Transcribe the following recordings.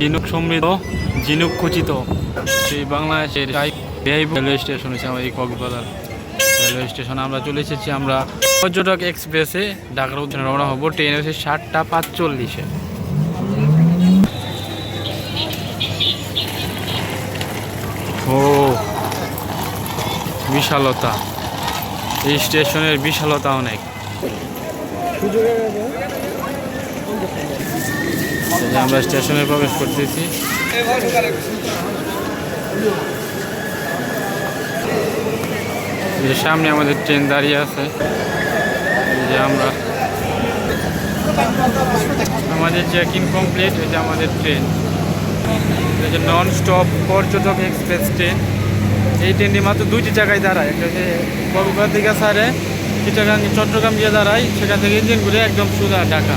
ঝিনুক সমৃদ্ধ ঝিনুক খচিত। সেই বাংলাদেশের রেলওয়ে স্টেশন হচ্ছে আমাদের কক্সবাজার রেলওয়ে স্টেশন। আমরা চলে এসেছি আমরা পর্যটক এক্সপ্রেসে ঢাকার উদ্যানে রওনা হব। ট্রেন হচ্ছে সাতটা পাঁচচল্লিশে। ও, বিশালতা। এই স্টেশনের বিশালতা অনেক। আমরা স্টেশনে প্রবেশ করতেছি। যে সামনে আমাদের ট্রেন দাঁড়িয়ে আছে। যে আমরা আমাদের চেক ইন কমপ্লিট যে আমাদের ট্রেন। নন স্টপ পর্যটক এক্সপ্রেস ট্রেন। এই ট্রেনটি মাত্র দুইটি জায়গায় দাঁড়ায়। একটা হচ্ছে কক্সবাজার থেকে সারে চট্টগ্রাম গিয়ে দাঁড়ায়, সেখান থেকে ইঞ্জিন ঘুরে একদম সোজা ঢাকা।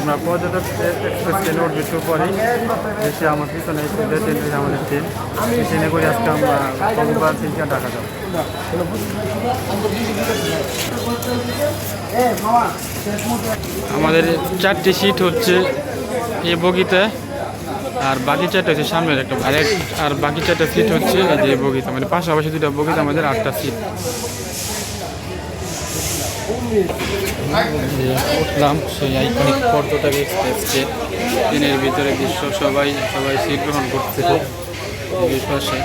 আমরা পর্যটক এক্সপ্রেস ট্রেনে উঠবো একটু পরে এসে আমার পিছনে এসে ট্রেন হচ্ছে আমাদের ট্রেন ট্রেনে করে আজকে আমরা কক্সবাজার থেকে ঢাকা যাব। আমাদের চারটি সিট হচ্ছে এই বগিতে, আর বাকি চারটা হচ্ছে সামনের একটা আর এক আর বাকি চারটা সিট হচ্ছে এই যে বগিতে। মানে পাশাপাশি দুটা বগিতে আমাদের আটটা সিট। উঠলাম সেই আইকনিক পর্যটক এক্সপ্রেস ট্রেনের ভিতরে বিশ্ব সবাই সবাই সিট গ্রহণ এই পাশে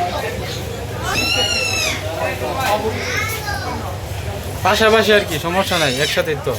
পাশাপাশি আর কি, সমস্যা নাই একসাথে তো।